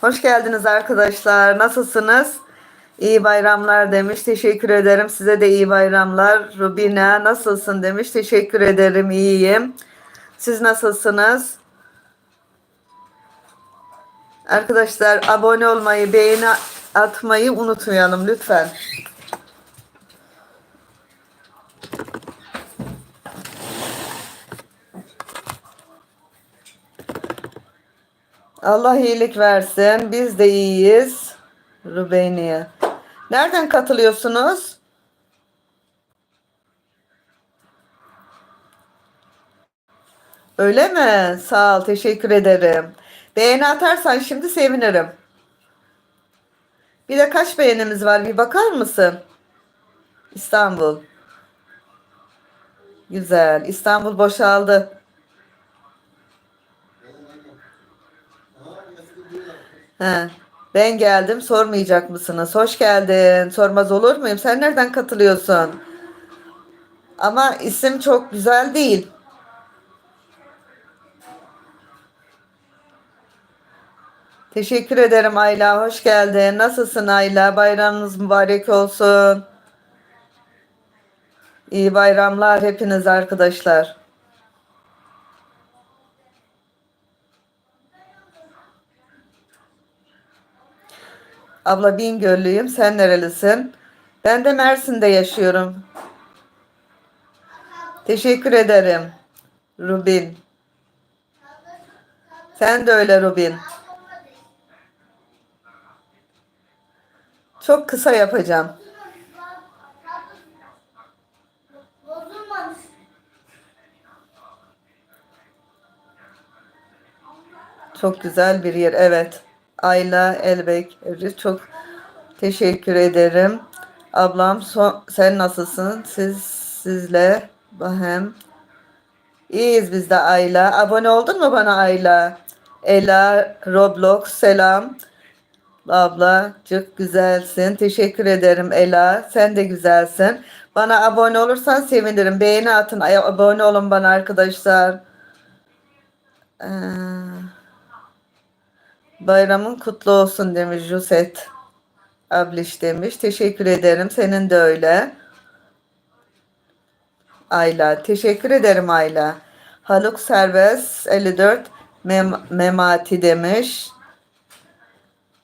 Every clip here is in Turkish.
Hoş geldiniz arkadaşlar. Nasılsınız? İyi bayramlar demiş. Teşekkür ederim. Size de iyi bayramlar. Rubina nasılsın demiş. Teşekkür ederim. İyiyim. Siz nasılsınız? Arkadaşlar abone olmayı, beğeni atmayı unutmayalım lütfen. Allah iyilik versin. Biz de iyiyiz. Rubeyniye. Nereden katılıyorsunuz? Öyle mi? Sağ ol. Teşekkür ederim. Beğeni atarsan şimdi sevinirim. Bir de kaç beğenimiz var? Bir bakar mısın? İstanbul. Güzel. İstanbul boşaldı. He. Ben geldim sormayacak mısınız? Hoş geldin. Sormaz olur muyum? Sen nereden katılıyorsun? Ama isim çok güzel değil. Teşekkür ederim Ayla. Hoş geldin. Nasılsın Ayla? Bayramınız mübarek olsun. İyi bayramlar hepiniz arkadaşlar. Abla Bingöllüyüm. Sen nerelisin? Ben de Mersin'de yaşıyorum. Teşekkür ederim. Rubin. Sen de öyle Rubin. Çok kısa yapacağım. Çok güzel bir yer. Evet. Ayla Elbek. Çok teşekkür ederim. Ablam son, sen nasılsın? Siz sizle Bahem. İyiyiz biz de Ayla. Abone oldun mu bana Ayla? Ela Roblox selam. Ablacık güzelsin. Teşekkür ederim Ela. Sen de güzelsin. Bana abone olursan sevinirim. Beğeni atın. Abone olun bana arkadaşlar. Ee, bayramın kutlu olsun demiş Juset. Abliş demiş. Teşekkür ederim. Senin de öyle. Ayla. Teşekkür ederim Ayla. Haluk Serbest 54 Mem Memati demiş.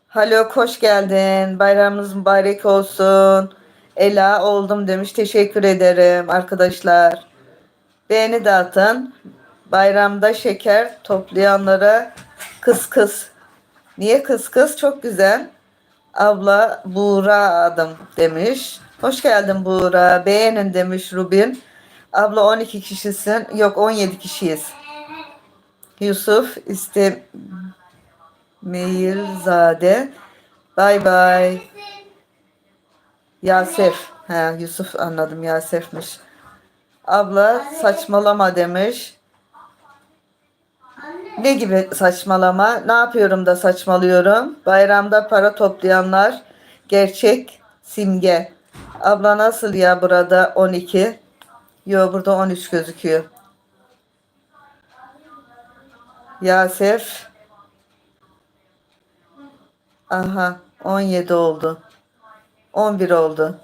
Haluk hoş geldin. Bayramınız mübarek olsun. Ela oldum demiş. Teşekkür ederim arkadaşlar. Beğeni dağıtın. Bayramda şeker toplayanlara kıs kıs. Niye kıs kıs? Çok güzel. Abla Buğra adım demiş. Hoş geldin Buğra. Beğenin demiş Rubin. Abla 12 kişisin. Yok 17 kişiyiz. Yusuf İstemeyilzade. Bay bay. Yasef. He, Yusuf anladım Yasef'miş. Abla saçmalama demiş. Ne gibi saçmalama? Ne yapıyorum da saçmalıyorum? Bayramda para toplayanlar gerçek simge. Abla nasıl ya burada 12? Yo burada 13 gözüküyor. Yasef. Aha 17 oldu. 11 oldu.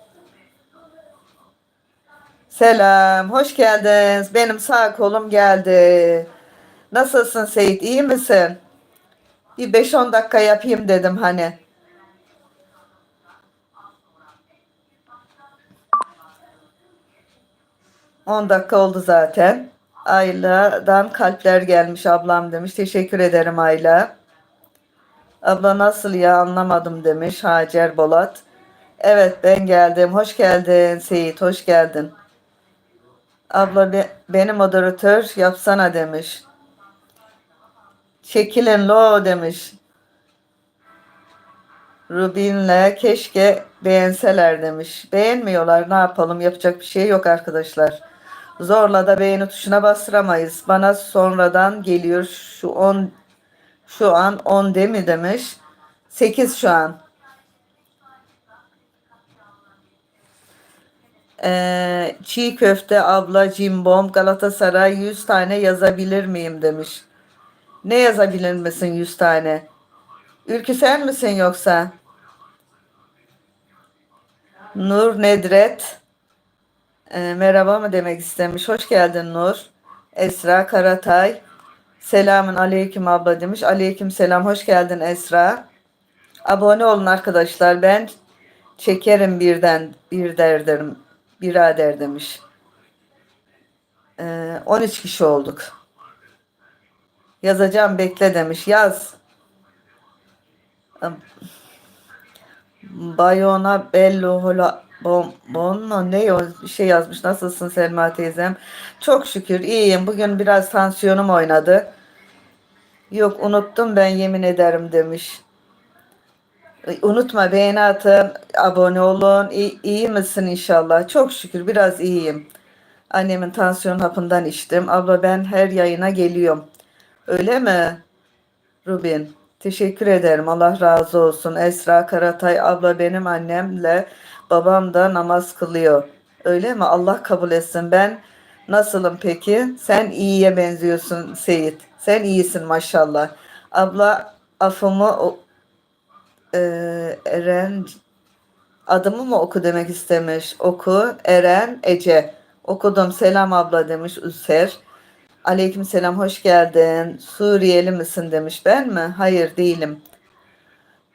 Selam, hoş geldiniz. Benim sağ kolum geldi. Nasılsın Seyit, iyi misin? Bir 5-10 dakika yapayım dedim hani. On dakika oldu zaten. Ayla'dan kalpler gelmiş ablam demiş. Teşekkür ederim Ayla. Abla nasıl ya anlamadım demiş Hacer Bolat. Evet ben geldim. Hoş geldin Seyit. Hoş geldin. Abla be, beni moderatör yapsana demiş. Çekilin lo demiş. Rubin'le keşke beğenseler demiş. Beğenmiyorlar ne yapalım yapacak bir şey yok arkadaşlar. Zorla da beğeni tuşuna bastıramayız. Bana sonradan geliyor şu 10 şu an 10 de mi demiş. 8 şu an. Ee, çiğ köfte abla cimbom Galatasaray 100 tane yazabilir miyim demiş. Ne yazabilir misin 100 tane? Ülkü misin yoksa? Nur Nedret. Ee, merhaba mı demek istemiş. Hoş geldin Nur. Esra Karatay. Selamın aleyküm abla demiş. Aleyküm selam. Hoş geldin Esra. Abone olun arkadaşlar. Ben çekerim birden bir derderim. Birader demiş. Ee, 13 kişi olduk. Yazacağım bekle demiş. Yaz. Bayona Bello Hola Bon, Bonno ne o bir şey yazmış. Nasılsın Selma teyzem? Çok şükür iyiyim. Bugün biraz tansiyonum oynadı. Yok unuttum ben yemin ederim demiş. Unutma beğeni atın, abone olun. İyi, iyi misin inşallah? Çok şükür biraz iyiyim. Annemin tansiyon hapından içtim. Abla ben her yayına geliyorum. Öyle mi? Rubin. Teşekkür ederim. Allah razı olsun. Esra Karatay abla benim annemle babam da namaz kılıyor. Öyle mi? Allah kabul etsin. Ben nasılım peki? Sen iyiye benziyorsun Seyit. Sen iyisin maşallah. Abla afımı eee, Eren adımı mı oku demek istemiş. Oku Eren Ece. Okudum. Selam abla demiş Üser. Aleyküm selam hoş geldin. Suriyeli misin demiş. Ben mi? Hayır değilim.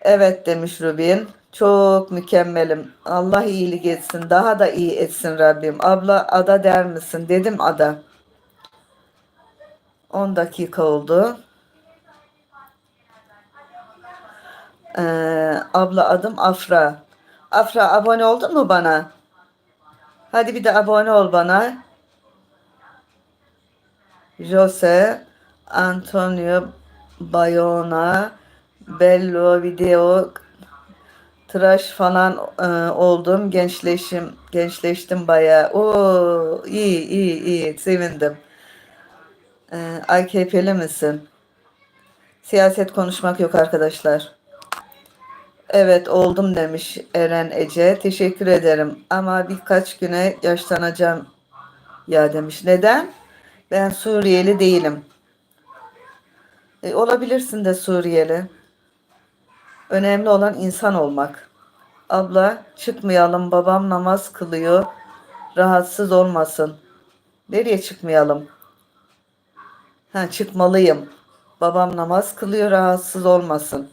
Evet demiş Rubin. Çok mükemmelim. Allah iyilik etsin. Daha da iyi etsin Rabbim. Abla ada der misin? Dedim ada. 10 dakika oldu. Ee, abla adım Afra. Afra abone oldun mu bana? Hadi bir de abone ol bana. Jose, Antonio Bayona, Bello video tıraş falan e, oldum. Gençleşim, gençleştim bayağı. Oo, iyi iyi iyi sevindim. E, AKP'li misin? Siyaset konuşmak yok arkadaşlar. Evet oldum demiş Eren Ece. Teşekkür ederim. Ama birkaç güne yaşlanacağım ya demiş. Neden? Ben Suriyeli değilim. E, olabilirsin de Suriyeli. Önemli olan insan olmak. Abla çıkmayalım babam namaz kılıyor. Rahatsız olmasın. Nereye çıkmayalım? Ha çıkmalıyım. Babam namaz kılıyor rahatsız olmasın.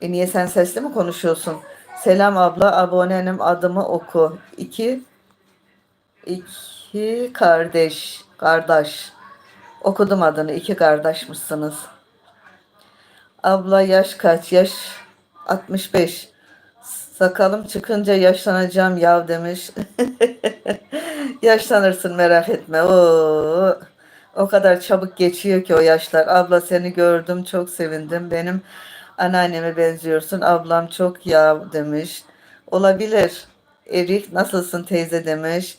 E niye sen sesli mi konuşuyorsun? Selam abla abonenim adımı oku. İki, iki kardeş, kardeş. Okudum adını iki kardeşmişsiniz. Abla yaş kaç? Yaş 65. Sakalım çıkınca yaşlanacağım yav demiş. Yaşlanırsın merak etme. Oo, o kadar çabuk geçiyor ki o yaşlar. Abla seni gördüm çok sevindim. Benim anneanneme benziyorsun. Ablam çok yav demiş. Olabilir. Erik nasılsın teyze demiş.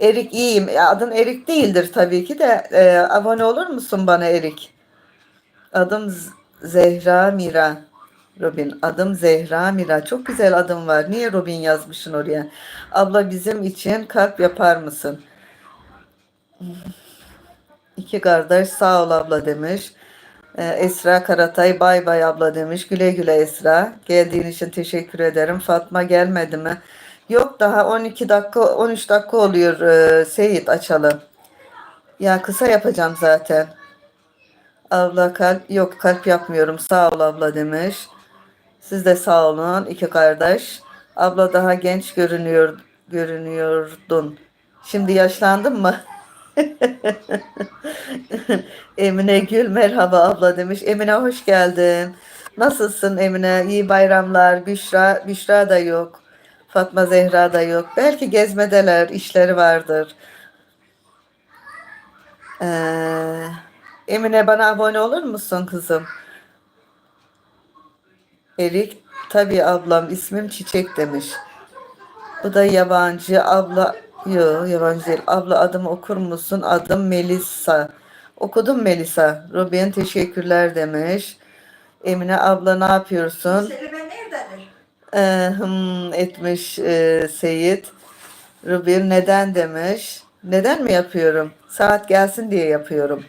Erik iyiyim. Ya, Adın Erik değildir tabii ki de. Ee, abone olur musun bana Erik? Adım Zehra Mira. Robin. Adım Zehra Mira. Çok güzel adım var. Niye Robin yazmışsın oraya? Abla bizim için kalp yapar mısın? İki kardeş sağ ol abla demiş. Ee, Esra Karatay bay bay abla demiş. Güle güle Esra. Geldiğin için teşekkür ederim. Fatma gelmedi mi? Yok daha 12 dakika 13 dakika oluyor ee, Seyit açalım. Ya kısa yapacağım zaten. Abla kalp yok kalp yapmıyorum. Sağ ol abla demiş. Siz de sağ olun iki kardeş. Abla daha genç görünüyor görünüyordun. Şimdi yaşlandın mı? Emine Gül merhaba abla demiş. Emine hoş geldin. Nasılsın Emine? İyi bayramlar. Büşra, Büşra da yok. Fatma Zehra da yok. Belki gezmedeler, işleri vardır. Ee, Emine bana abone olur musun kızım? Erik tabii ablam ismim Çiçek demiş. Bu da yabancı abla yok yabancı değil. Abla adımı okur musun? Adım Melisa. Okudum Melisa. Robin teşekkürler demiş. Emine abla ne yapıyorsun? Selime nerededir? Hım etmiş e, Seyit. Rubin neden demiş. Neden mi yapıyorum? Saat gelsin diye yapıyorum.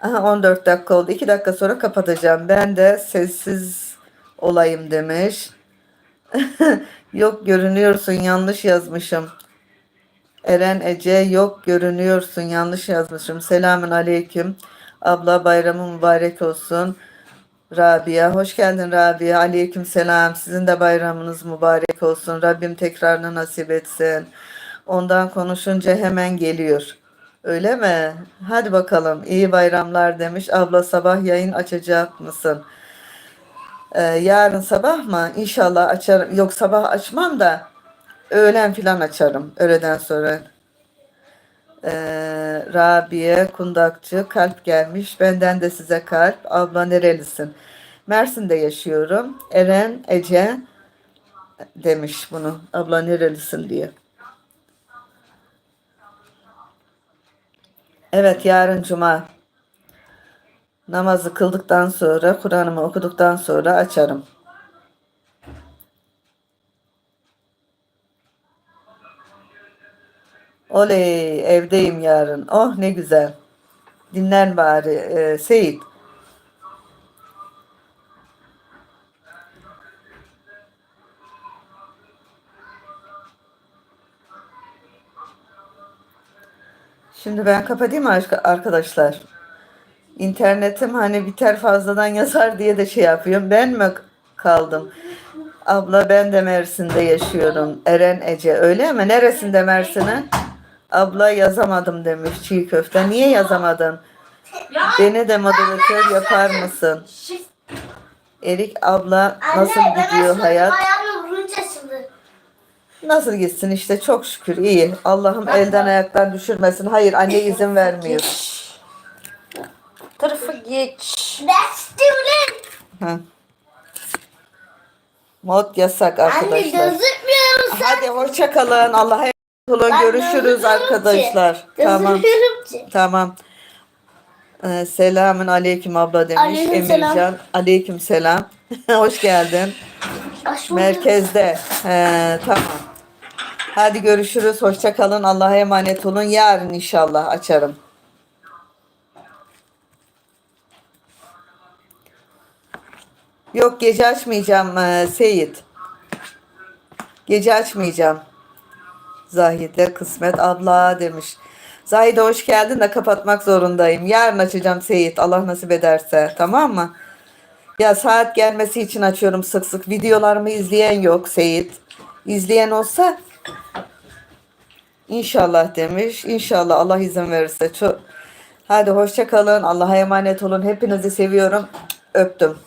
Aha 14 dakika oldu. 2 dakika sonra kapatacağım. Ben de sessiz olayım demiş. yok görünüyorsun yanlış yazmışım. Eren Ece yok görünüyorsun yanlış yazmışım. Selamün aleyküm. Abla bayramı mübarek olsun. Rabia hoş geldin Rabia. Aleyküm selam. Sizin de bayramınız mübarek olsun. Rabbim tekrarını nasip etsin. Ondan konuşunca hemen geliyor. Öyle mi? Hadi bakalım. İyi bayramlar demiş. Abla sabah yayın açacak mısın? Ee, yarın sabah mı? İnşallah açarım. Yok sabah açmam da öğlen filan açarım. Öğleden sonra. Ee, Rabia Kundakçı kalp gelmiş. Benden de size kalp. Abla nerelisin? Mersin'de yaşıyorum. Eren Ece demiş bunu. Abla nerelisin diye. Evet yarın cuma. Namazı kıldıktan sonra, Kur'an'ımı okuduktan sonra açarım. Oley evdeyim yarın. Oh ne güzel. Dinlen bari e, Seyit. Şimdi ben kapatayım arkadaşlar? İnternetim hani biter fazladan yazar diye de şey yapıyorum. Ben mi kaldım? Abla ben de Mersin'de yaşıyorum. Eren Ece öyle mi? Neresinde Mersin'in? Abla yazamadım demiş çiğ köfte. Niye yazamadın? Beni de moderatör yapar mısın? Erik abla nasıl Anne, gidiyor hayat? Ayağımla vurunca şimdi. Nasıl gitsin işte çok şükür iyi. Allah'ım elden ayaktan düşürmesin. Hayır anne izin vermiyor. Tarafa geç. That's student. Ha. Mod yasak Anne arkadaşlar. gözükmüyor musun? Hadi hoşça kalın. Allah'a Ben Görüşürüz arkadaşlar. ki. Tamam. Ki. Tamam. Ee, selamün aleyküm abla demiş Aleykümselam. Emircan. Aleyküm selam. Hoş geldin. Merkezde. Ee, tamam. Hadi görüşürüz. Hoşça kalın. Allah'a emanet olun. Yarın inşallah açarım. Yok gece açmayacağım ee, Seyit. Gece açmayacağım. Zahide kısmet abla demiş. Zahide hoş geldin de kapatmak zorundayım. Yarın açacağım Seyit Allah nasip ederse. Tamam mı? Ya saat gelmesi için açıyorum sık sık. Videolarımı izleyen yok Seyit. İzleyen olsa inşallah demiş. İnşallah Allah izin verirse. Çok... Hadi hoşça kalın. Allah'a emanet olun. Hepinizi seviyorum. Öptüm.